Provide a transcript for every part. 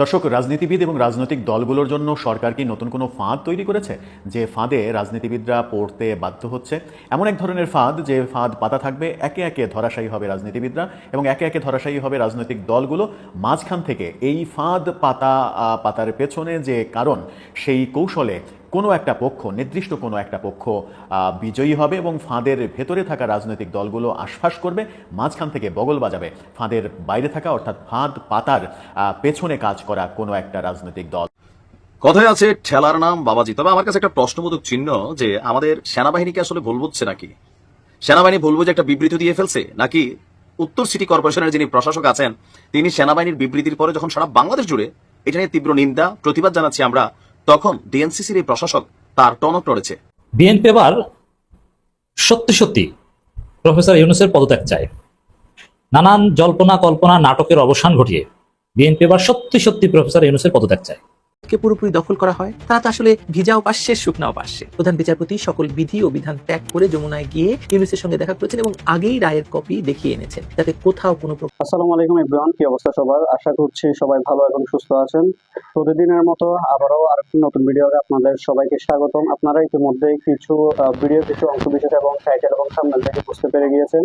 দর্শক, রাজনীতিবিদ এবং রাজনৈতিক দলগুলোর জন্য সরকার কি নতুন কোনো ফাঁদ তৈরি করেছে? যে ফাঁদে রাজনীতিবিদরা পড়তে বাধ্য হচ্ছে, এমন এক ধরনের ফাঁদ যে ফাঁদ পাতা থাকবে, একে একে ধরাশায়ী হবে রাজনীতিবিদরা এবং একে একে ধরাশায়ী হবে রাজনৈতিক দলগুলো। মাঝখান থেকে এই ফাঁদ পাতা পাতার পেছনে যে কারণ, সেই কৌশলে কোনো একটা পক্ষ, নির্দিষ্ট কোনো একটা পক্ষ বিজয়ী হবে এবং ফাঁদের ভেতরে থাকা রাজনৈতিক দলগুলো আশ্বাস করবে, মাঝখান থেকে বগল বাজাবে। ফাঁদের বাইরে থাকা অর্থাৎ ফাঁদ পাতার পেছনে কাজ করা কোনো একটা রাজনৈতিক দল। কথায় আছে ঠেলার নাম বাবাজি। তবে আমার কাছে একটা প্রশ্নবোধক চিহ্ন যে আমাদের সেনাবাহিনীকে আসলে ভুল বুঝছে নাকি? সেনাবাহিনী ভুল বুঝে একটা বিবৃতি দিয়ে ফেলছে নাকি উত্তর সিটি কর্পোরেশনের যিনি প্রশাসক আছেন, তিনি সেনাবাহিনীর বিবৃতির পরে যখন সারা বাংলাদেশ জুড়ে এটা নিয়ে তীব্র নিন্দা, প্রতিবাদ জানাচ্ছি আমরা তখন ডিএনসিসির এই প্রশাসক তার টনক নড়েছে বিএনপি এবার সত্যি সত্যি প্রফেসর ইউনুসের পদত্যাগ চায়। নানান জল্পনা কল্পনা নাটকের অবসান ঘটিয়ে বিএনপি এবার সত্যি সত্যি প্রফেসর ইউনুসের পদত্যাগ চায়। কে পুরোপুরি দখল করা হয় তারা তো আসলে ভিজাও পাশে শুকনাও পাশে প্রধান বিচারপতি সকল বিধি ও বিধান ত্যাগ করে যমুনায় গিয়ে ইউনুসের সঙ্গে দেখা করেছেন এবং আগেই রায়ের কপি দেখিয়ে এনেছেন। যাতে কোথাও কোনো আসসালামু আলাইকুম ইব্রাহিম কি অবস্থা সবার? আশা করছি সবাই ভালো এবং সুস্থ আছেন। প্রতিদিনের মতো আবারও আরেকটি নতুন ভিডিওতে আপনাদের সবাইকে স্বাগতম। আপনারা ইতিমধ্যে কিছু ভিডিও কিছু অংশ বিশেষ এবং টাইটেল এবং সামনে থেকে বুঝতে পেরে গিয়েছেন।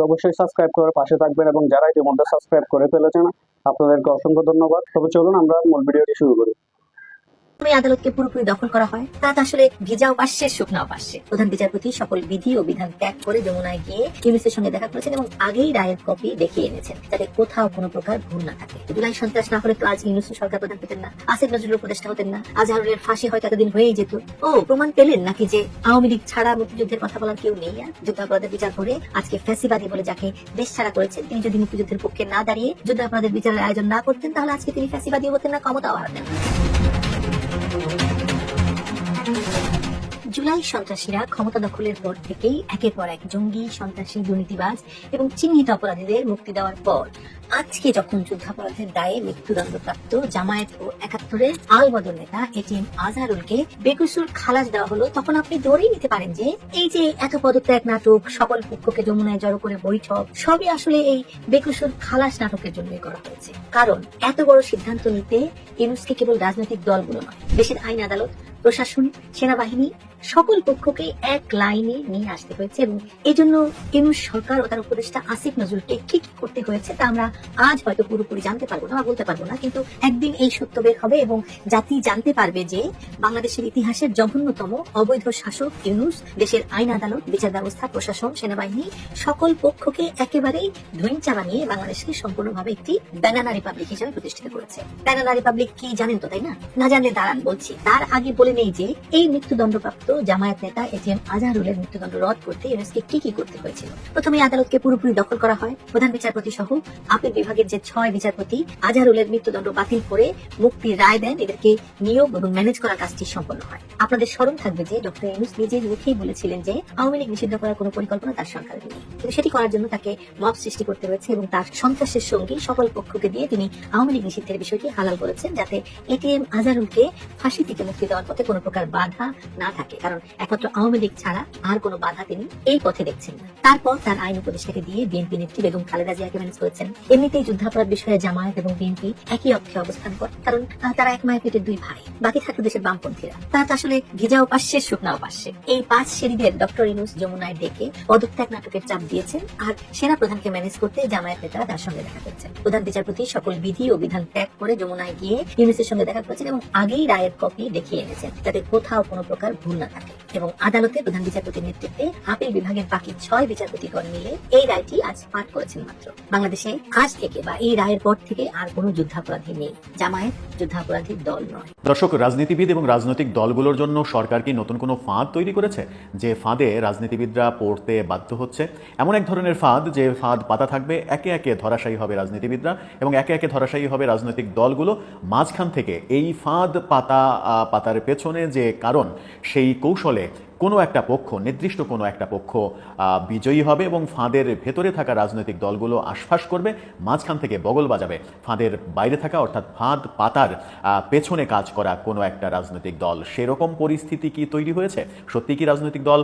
অবশ্যই সাবস্ক্রাইব করার পাশে থাকবেন এবং যারা ইতিমধ্যে সাবস্ক্রাইব করে ফেলেছেন, আপনাদেরকে অসংখ্য ধন্যবাদ। তবে চলুন আমরা মূল ভিডিওটি শুরু করি। আদালতকে পুরোপুরি দখল করা হয়। তা আসলে ভিজাও পাশে শুকনাও পাশে প্রধান বিচারপতি সকল বিধি ও বিধান ত্যাগ করে যমুনায় গিয়ে ইউনিসের সঙ্গে দেখা করেছেন এবং আগেই রায়ের কপি দেখিয়ে এনেছেন, যাতে কোথাও কোনো প্রকার ভুল না থাকে। জুলাই সন্ত্রাস না হলে তো আজ ইউনুসের সরকার প্রধান পেতেন না, আসিফ নজরুল উপদেষ্টা হতেন না আজহারুলের ফাঁসি হয়তো এতদিন হয়েই যেত। ও, প্রমাণ পেলেন নাকি যে আওয়ামী লীগ ছাড়া মুক্তিযুদ্ধের কথা বলার কেউ নেই? আর যুদ্ধাপরাধের বিচার করে আজকে ফ্যাসিবাদী বলে যাকে দেশ ছাড়া করেছেন, তিনি যদি মুক্তিযুদ্ধের পক্ষে না দাঁড়িয়ে যুদ্ধাপরাধের বিচারের আয়োজন না করতেন, তাহলে আজকে তিনি ফ্যাসিবাদী হতেন না, ক্ষমতাও হারাতেন জুলাই সন্ত্রাসীরা ক্ষমতা দখলের পর থেকেই একের পর এক জঙ্গি, সন্ত্রাসী, দুর্নীতিবাজ এবং চিহ্নিত অপরাধীদের মুক্তি দেওয়ার পর আজকে যখন যুদ্ধাপরাধের দায়ে মৃত্যুদণ্ডপ্রাপ্ত জামায়াত ও একাত্তরের আলবদল নেতা এটিএম আজহারুলকে বেকসুর খালাস দেওয়া হলো, তখন আপনি ধরেই নিতে পারেন যে এই যে এত পদত্যাগ নাটক, সকল পক্ষকে যমুনায় জড়ো করে বৈঠক, সবই আসলে এই বেকুসুর খালাস নাটকের জন্যই করা হয়েছে। কারণ এত বড় সিদ্ধান্ত নিতে ইউনুসকে কেবল রাজনৈতিক দলগুলো নয়, দেশের আইন আদালত প্রশাসন, সেনাবাহিনী, সকল পক্ষকে এক লাইনে নিয়ে আসতে হয়েছে এবং এই জন্য ইউনুস সরকার ও তার উপদেষ্টা আসিফ নজরুলকে কি কি করতে হয়েছে তা আমরা আজ হয়তো পুরোপুরি জানতে পারব না বা বলতে পারব না। কিন্তু একদিন এই সত্য বের হবে এবং জাতি জানতে পারবে যে বাংলাদেশের ইতিহাসের জঘন্যতম অবৈধ শাসক ইউনুস, দেশের আইন আদালত, বিচার ব্যবস্থা, প্রশাসন, সেনাবাহিনী, সকল পক্ষকে একেবারেই ধৈঞ্চা বানিয়ে বাংলাদেশকে সম্পূর্ণভাবে একটি ব্যানানা রিপাবলিক হিসেবে প্রতিষ্ঠিত করেছে। ব্যানানা রিপাবলিক কি জানেন তো, তাই না? না জানলে দাঁড়ান বলছি। তার আগে বলে নেই যে এই মৃত্যুদণ্ডপ্রাপ্ত জামায়াত নেতা এটিএম আজহারুলের মৃত্যুদণ্ড রদ করতে ইউনুসকে কি কি করতে হয়েছিল? প্রথমে আদালতকে পুরোপুরি দখল করা হয়। প্রধান বিচারপতি সহ আপিল বিভাগের যে ছয় বিচারপতি আজহারুলের মৃত্যুদণ্ড বাতিল করে মুক্তির রায় দেন। এদেরকে নিয়োগ এবং ম্যানেজ করার কাজটি সম্পন্ন হয়। আপনাদের স্মরণ থাকবে যে ডক্টর ইউনুস নিজের মুখেই বলেছিলেন যে আওয়ামী লীগ নিষিদ্ধ করার কোনো পরিকল্পনা তার সরকারের নেই। কিন্তু সেটি করার জন্য তাকে মব সৃষ্টি করতে হয়েছে এবং তার সন্ত্রাসের সঙ্গী সকল পক্ষকে দিয়ে তিনি আওয়ামী লীগ নিষিদ্ধের বিষয়টি হালাল করেছেন যাতে এটিএম আজহারুলকে ফাঁসি থেকে মুক্তি দেওয়ার পথে কোনো প্রকার বাধা না থাকে। কারণ একমাত্র আওয়ামী লীগ ছাড়া আর কোনো বাধা তিনি এই পথে দেখছেন না। তারপর তার আইন উপদেষ্টাকে দিয়ে বিএনপি নেত্রী বেগম খালেদা জিয়াকে ম্যানেজ করেছেন। এমনিতেই যুদ্ধাপরাধ বিষয়ে জামায়াত এবং বিএনপি একই অক্ষে অবস্থান করে, কারণ তারা এক মায়ের দুই ভাই, বাকি থাকতো দেশের বামপন্থীরা। তারা তো আসলে ভিজাও পাশে শুকনাও পাশে এই পাঁচ সিঁড়িদের ডক্টর ইনুস যমুনায় ডেকে পদত্যাগ নাটকের চাপ দিয়েছেন আর সেনা প্রধানকে ম্যানেজ করতে জামায়াত নেতারা তার সঙ্গে দেখা করেছেন। প্রধান বিচারপতি সকল বিধি ও বিধান ত্যাগ করে যমুনায় গিয়ে ইউনুসের সঙ্গে দেখা করেছেন এবং আগেই রায়ের কপি দেখিয়ে এনেছেন। যাতে কোথাও কোনো প্রকার ভুল না থাকে। এবং আদালতে প্রধান বিচারপতির নেতৃত্বে আপিল বিভাগের বাকি ছয় বিচারপতিগণ মিলে এই রায়টি আজ পাঠ করেছেন মাত্র। বাংলাদেশে আজ থেকে বা এই রায়ের পর থেকে আর কোনো যুদ্ধাপরাধী নেই। জামায়াত যুদ্ধাপরাধীর দল নয়। দর্শক, রাজনীতিবিদ এবং রাজনৈতিক দলগুলোর জন্য সরকার কি নতুন কোনো ফাঁদ তৈরি করেছে? যে ফাঁদে রাজনীতিবিদরা পড়তে বাধ্য হচ্ছে, এমন এক ধরনের ফাঁদ যে ফাঁদ পাতা থাকবে, একে একে ধরাশায়ী হবে রাজনীতিবিদরা এবং একে একে ধরাশায়ী হবে রাজনৈতিক দলগুলো। মাঝখান থেকে এই ফাঁদ পাতা পাতার পেছনে যে কারণ সেই কৌশলে কোনো একটা পক্ষ, নির্দিষ্ট কোনো একটা পক্ষ বিজয়ী হবে এবং ফাঁদের ভেতরে থাকা রাজনৈতিক দলগুলো আশ্বাস করবে, মাঝখান থেকে বগল বাজাবে। ফাঁদের বাইরে থাকা অর্থাৎ ফাঁদ পাতার পেছনে কাজ করা কোনো একটা রাজনৈতিক দল। সেরকম পরিস্থিতি কি তৈরি হয়েছে? সত্যি কি রাজনৈতিক দল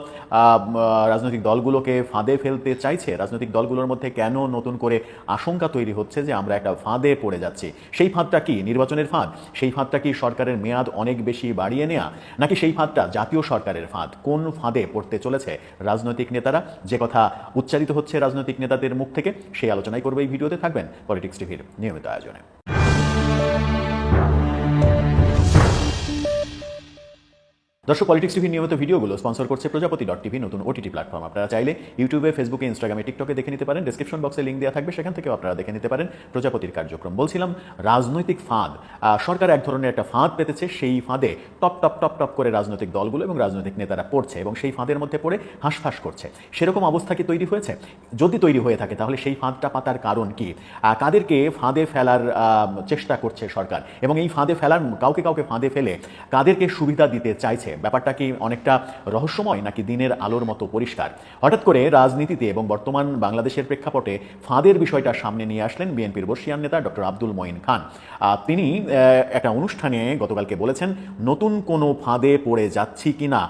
রাজনৈতিক দলগুলোকে ফাঁদে ফেলতে চাইছে? রাজনৈতিক দলগুলোর মধ্যে কেন নতুন করে আশঙ্কা তৈরি হচ্ছে যে আমরা একটা ফাঁদে পড়ে যাচ্ছি? সেই ফাঁদটা কি নির্বাচনের ফাঁদ? সেই ফাঁদটা কি সরকারের মেয়াদ অনেক বেশি বাড়িয়ে নেওয়া নাকি সেই ফাঁদটা জাতীয় সরকারের ফাঁদ? কোন ফাঁদে পড়তে চলেছে রাজনৈতিক নেতারা? যে কথা উচ্চারিত হচ্ছে রাজনৈতিক নেতাদের মুখ থেকে, সেই আলোচনাই করবে এই ভিডিওতে। থাকবেন পলিটিক্স টিভির নিয়মিত আয়োজনে। দর্শক পলিটিক্স টিভির নিয়মিত ভিডিওগুলো স্পন্সর করছে প্রজাপতি ডট টিভি নতুন ওটিটি প্ল্যাটফর্ম আপনারা চাইলে ইউটিউবে ফেসবুকে ইনস্টাগ্রামে টিকটকে দেখে নিতে পারেন। ডেসক্রিপশন বক্সে লিঙ্ক দেওয়া থাকবে, সেখান থেকেও আপনারা দেখে নিতে পারেন প্রজাপতির কার্যক্রম। বলছিলাম, রাজনৈতিক ফাঁদ। সরকার এক ধরনের একটা ফাঁদ পেতেছে, সেই ফাঁদে টপ টপ টপ টপ করে রাজনৈতিক দলগুলো এবং রাজনৈতিক নেতারা পড়ছে এবং সেই ফাঁদের মধ্যে পড়ে হাঁসফাঁস করছে। সেরকম অবস্থা কি তৈরি হয়েছে? যদি তৈরি হয়ে থাকে, তাহলে সেই ফাঁদটা পাতার কারণ কি? কাদেরকে ফাঁদে ফেলার চেষ্টা করছে সরকার? এবং এই ফাঁদে ফেলার, কাউকে কাউকে ফাঁদে ফেলে কাদেরকে সুবিধা দিতে চাইছে? ব্যাপারটা কি অনেকটা রহস্যময় নাকি দিনের আলোর মতো পরিষ্কার? হঠাৎ করে রাজনীতিতে এবং বর্তমান বাংলাদেশের প্রেক্ষাপটে ফাঁদের বিষয়টা সামনে নিয়ে আসলেন বিএনপির বর্ষিয়ান নেতা ডক্টর আব্দুল মঈন খান। তিনি একটা অনুষ্ঠানে গতকালকে বলেছেন, নতুন কোনো ফাঁদে পড়ে যাচ্ছি কিনা?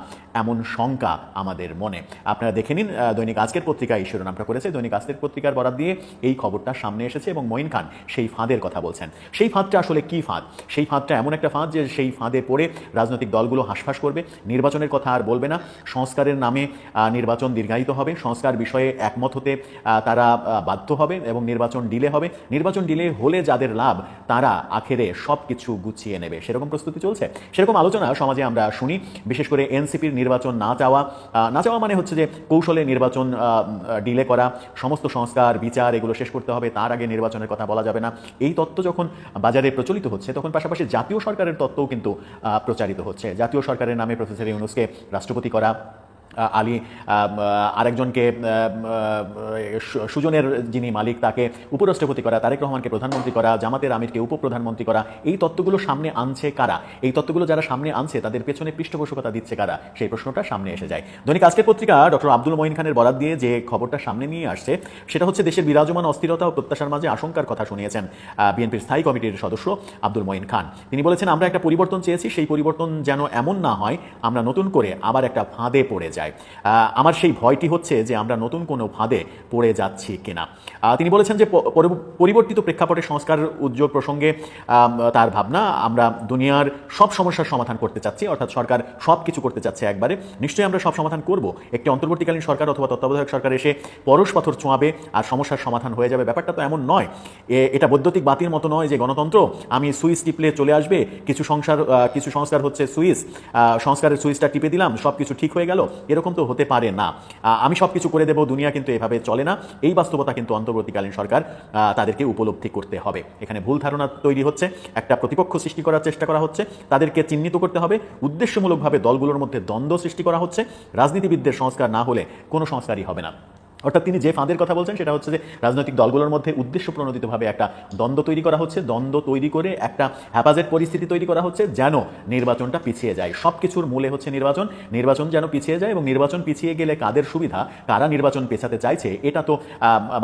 এমন শঙ্কা আমাদের মনে। আপনারা দেখে নিন দৈনিক আজকের পত্রিকা এই শিরোনামটা করেছে। দৈনিক আজকের পত্রিকার বরাদ দিয়ে এই খবরটা সামনে এসেছে এবং মঈন খান সেই ফাঁদের কথা বলছেন। সেই ফাঁদটা আসলে কি ফাঁদ? সেই ফাঁদটা এমন একটা ফাঁদ যে সেই ফাঁদে পড়ে রাজনৈতিক দলগুলো হাঁসফাঁস করবে, নির্বাচনের কথা আর বলবে না। সংস্কারের নামে নির্বাচন দীর্ঘায়িত হবে। সংস্কার বিষয়ে একমত হতে তারা বাধ্য হবে এবং নির্বাচন ডিলে হবে। নির্বাচন ডিলে হলে যাদের লাভ, তারা আখেরে সব কিছু গুছিয়ে নেবে। সেরকম প্রস্তুতি চলছে। সেরকম আলোচনা সমাজে আমরা শুনি। বিশেষ করে এনসিপির নির্বাচন না চাওয়া না চাওয়া মানে হচ্ছে যে কৌশলে নির্বাচন ডিলে করা, সমস্ত সংস্কার, বিচার এগুলো শেষ করতে হবে, তার আগে নির্বাচনের কথা বলা যাবে না। এই তত্ত্ব যখন বাজারে প্রচলিত হচ্ছে, তখন পাশাপাশি জাতীয় সরকারের তত্ত্বও কিন্তু প্রচারিত হচ্ছে। জাতীয় সরকারের নামে প্রফেসর ইউনুসকে রাষ্ট্রপতি করা আলী আরেকজনকে সুজনের যিনি মালিক, তাকে উপরাষ্ট্রপতি করা, তারেক রহমানকে প্রধানমন্ত্রী করা, জামাতের আমিরকে উপপ্রধানমন্ত্রী করা, এই তত্ত্বগুলো সামনে আনছে কারা? এই তত্ত্বগুলো যারা সামনে আনছে, তাদের পেছনে পৃষ্ঠপোষকতা দিচ্ছে কারা? সেই প্রশ্নটা সামনে এসে যায়। দৈনিক আজকের পত্রিকা ডক্টর আব্দুল মঈন খানের বরাদ দিয়ে যে খবরটা সামনে নিয়ে আসছে, সেটা হচ্ছে দেশের বিরাজমান অস্থিরতা ও প্রত্যাশার মাঝে আশঙ্কার কথা শুনিয়েছেন বিএনপির স্থায়ী কমিটির সদস্য আব্দুল মঈন খান। তিনি বলেছেন, আমরা একটা পরিবর্তন চেয়েছি, সেই পরিবর্তন যেন এমন না হয়, আমরা নতুন করে আবার একটা ফাঁদে পড়ে যাই। আহ, আমার সেই ভয়টি হচ্ছে যে আমরা নতুন কোনো ফাঁদে পড়ে যাচ্ছি কিনা। তিনি বলেছেন যে পরিবর্তিত প্রেক্ষাপটে সংস্কার উদ্যোগ প্রসঙ্গে তার ভাবনা আমরা দুনিয়ার সব সমস্যার সমাধান করতে চাচ্ছি অর্থাৎ সরকার সব কিছু করতে চাচ্ছে একবারে। নিশ্চয়ই আমরা সব সমাধান করব। একটি অন্তর্বর্তীকালীন সরকার অথবা তত্ত্বাবধায়ক সরকার এসে পরশ পাথর ছোঁয়াবে আর সমস্যার সমাধান হয়ে যাবে। ব্যাপারটা তো এমন নয়। এটা বৈদ্যুতিক বাতির মতো নয় যে গণতন্ত্র। আমি সুইচ টিপলে চলে আসবে কিছু সংসার কিছু সংস্কার হচ্ছে সুইচ সংস্কারের সুইচটা টিপে দিলাম সব কিছু ঠিক হয়ে গেল। এরকম তো হতে পারে না। আমি সব কিছু করে দেবো, দুনিয়া কিন্তু এভাবে চলে না। এই বাস্তবতা কিন্তু অন্তর্বর্তীকালীন সরকার তাদেরকে উপলব্ধি করতে হবে। এখানে ভুল ধারণা তৈরি হচ্ছে, একটা প্রতিপক্ষ সৃষ্টি করার চেষ্টা করা হচ্ছে, তাদেরকে চিহ্নিত করতে হবে, উদ্দেশ্যমূলকভাবে দলগুলোর মধ্যে দ্বন্দ্ব সৃষ্টি করা হচ্ছে, রাজনীতিবিদদের সংস্কার না হলে কোনো সংস্কারই হবে না। অর্থাৎ তিনি যে ফাঁদের কথা বলছেন, সেটা হচ্ছে যে রাজনৈতিক দলগুলোর মধ্যে উদ্দেশ্য প্রণোদিতভাবে একটা দ্বন্দ্ব তৈরি করা হচ্ছে, দ্বন্দ্ব তৈরি করে একটা হ্যাপাজেট পরিস্থিতি তৈরি করা হচ্ছে যেন নির্বাচনটা পিছিয়ে যায়। সব কিছুর মূলে হচ্ছে নির্বাচন। নির্বাচন যেন পিছিয়ে যায় এবং নির্বাচন পিছিয়ে গেলে কাদের সুবিধা? কারা নির্বাচন পেছাতে চাইছে? এটা তো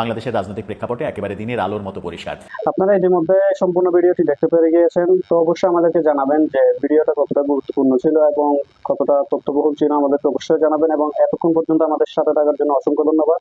বাংলাদেশের রাজনৈতিক প্রেক্ষাপটে একেবারে দিনের আলোর মতো পরিষ্কার। আপনারা ইতিমধ্যে সম্পূর্ণ ভিডিওটি দেখতে পেরে গিয়েছেন। তো অবশ্যই আমাদেরকে জানাবেন যে ভিডিওটা কতটা গুরুত্বপূর্ণ ছিল এবং কতটা তথ্যবহুল ছিল আমাদেরকে অবশ্যই জানাবেন এবং এতক্ষণ পর্যন্ত আমাদের সাথে থাকার জন্য অসংখ্য ধন্যবাদ।